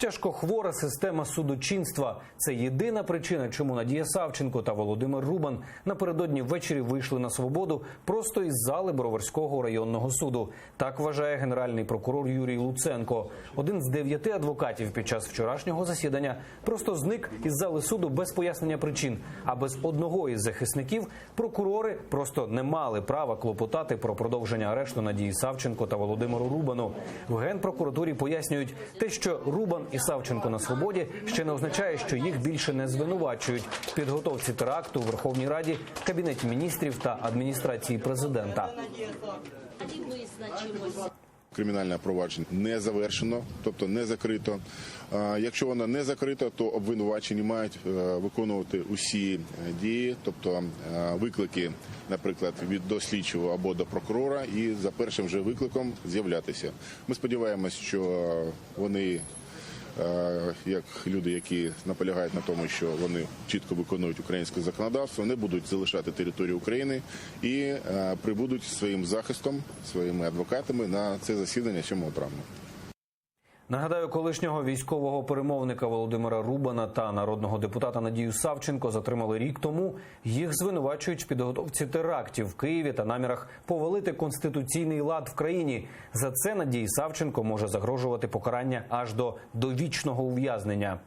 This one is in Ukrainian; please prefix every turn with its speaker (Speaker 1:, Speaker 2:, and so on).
Speaker 1: Тяжкохвора система судочинства це єдина причина, чому Надія Савченко та Володимир Рубан напередодні ввечері вийшли на свободу просто із зали Броварського районного суду. Так вважає генеральний прокурор Юрій Луценко. Один з дев'яти адвокатів під час вчорашнього засідання просто зник із зали суду без пояснення причин. А без одного із захисників прокурори просто не мали права клопотати про продовження арешту Надії Савченко та Володимиру Рубану. В генпрокуратурі пояснюють, те, що Рубан і Савченко на свободі, ще не означає, що їх більше не звинувачують в підготовці теракту у Верховній Раді, Кабінеті міністрів та адміністрації президента.
Speaker 2: Кримінальне провадження не завершено, тобто не закрито. Якщо воно не закрито, то обвинувачені мають е, виконувати усі е, дії, тобто е, виклики, наприклад, від до або до прокурора, і за першим же викликом з'являтися. Ми сподіваємось, що вони. Е, Як люди, які наполягають на тому, що вони чітко виконують українське законодавство, не будуть залишати територію України і е, прибудуть своїм захистом, своїми адвокатами на це засідання 7 травня.
Speaker 1: Нагадаю, колишнього військового перемовника Володимира Рубана та народного депутата Надію Савченко затримали рік тому. Їх звинувачують в підготовці терактів в Києві та намірах повалити конституційний лад в країні. За це Надії Савченко може загрожувати покарання аж до довічного ув'язнення.